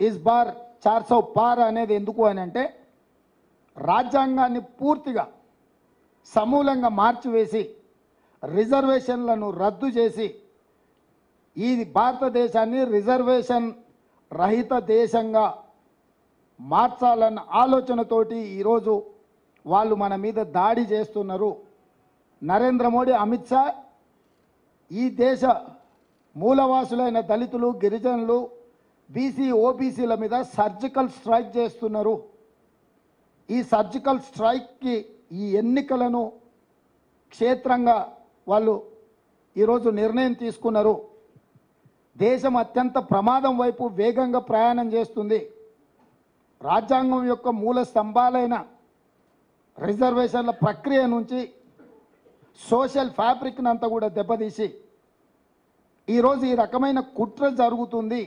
Is bar చార్ సౌ పార్ అనేది ఎందుకు అని అంటే రాజ్యాంగాన్ని పూర్తిగా సమూలంగా మార్చివేసి రిజర్వేషన్లను రద్దు చేసి ఈ భారతదేశాన్ని రిజర్వేషన్ రహిత దేశంగా మార్చాలన్న ఆలోచనతోటి ఈరోజు వాళ్ళు మన మీద దాడి చేస్తున్నారు నరేంద్ర మోడీ అమిత్ షా ఈ దేశ మూలవాసులైన దళితులు గిరిజనులు బీసీ ఓబీసీల మీద సర్జికల్ స్ట్రైక్ చేస్తున్నారు. ఈ సర్జికల్ స్ట్రైక్కి ఈ ఎన్నికలను క్షేత్రంగా వాళ్ళు ఈరోజు నిర్ణయం తీసుకున్నారు. దేశం అత్యంత ప్రమాదం వైపు వేగంగా ప్రయాణం చేస్తుంది. రాజ్యాంగం యొక్క మూల స్తంభాలైన రిజర్వేషన్ల ప్రక్రియ నుంచి సోషల్ ఫ్యాబ్రిక్ని అంతా కూడా దెబ్బతీసి ఈరోజు ఈ రకమైన కుట్ర జరుగుతుంది.